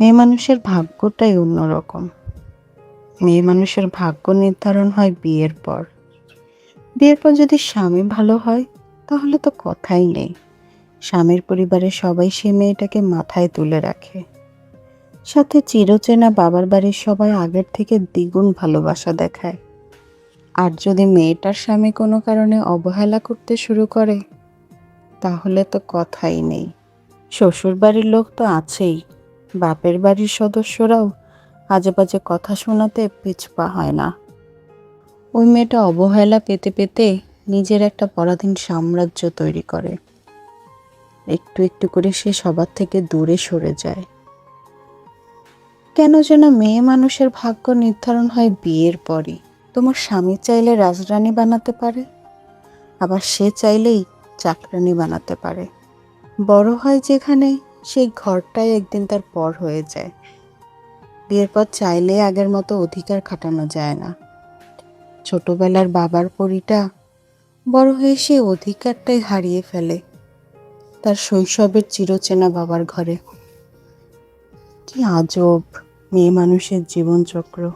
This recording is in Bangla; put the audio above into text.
মেয়ে মানুষের ভাগ্যটাই অন্যরকম। মেয়ে মানুষের ভাগ্য নির্ধারণ হয় বিয়ের পর। বিয়ের পর যদি স্বামী ভালো হয়, তাহলে তো কথাই নেই। স্বামীর পরিবারের সবাই সে মেয়েটাকে মাথায় তুলে রাখে। সাথে চিরচেনা বাবার বাড়ির সবাই আগের থেকে দ্বিগুণ ভালোবাসা দেখায়। আর যদি মেয়েটার স্বামী কোনো কারণে অবহেলা করতে শুরু করে, তাহলে তো কথাই নেই। শ্বশুর বাড়ির লোক তো আছেই। বাপের বাড়ির সদস্যরাও আজে বাজে কথা শোনাতে পিছপা হয় না। ওই মেয়েটা অবহেলা পেতে পেতে নিজের একটা পরাধীন সাম্রাজ্য তৈরি করে। একটু একটু করে সে সবার থেকে দূরে সরে যায়। কেন যেন মেয়ে মানুষের ভাগ্য নির্ধারণ হয় বিয়ের পরই। তোমার স্বামী চাইলে রাজরানী বানাতে পারে, আবার সে চাইলেই চাকরানি বানাতে পারে। বড় হয় যেখানে সেই ঘরটাই একদিন তার পর হয়ে যায়। বিয়ের পর চাইলে আগের মতো অধিকার খাটানো যায় না। ছোটবেলার বাবার পরিটা বড় হয়ে সে অধিকারটাই হারিয়ে ফেলে তার শৈশবের চিরচেনা বাবার ঘরে। কি আজব মেয়ে মানুষের জীবনচক্র।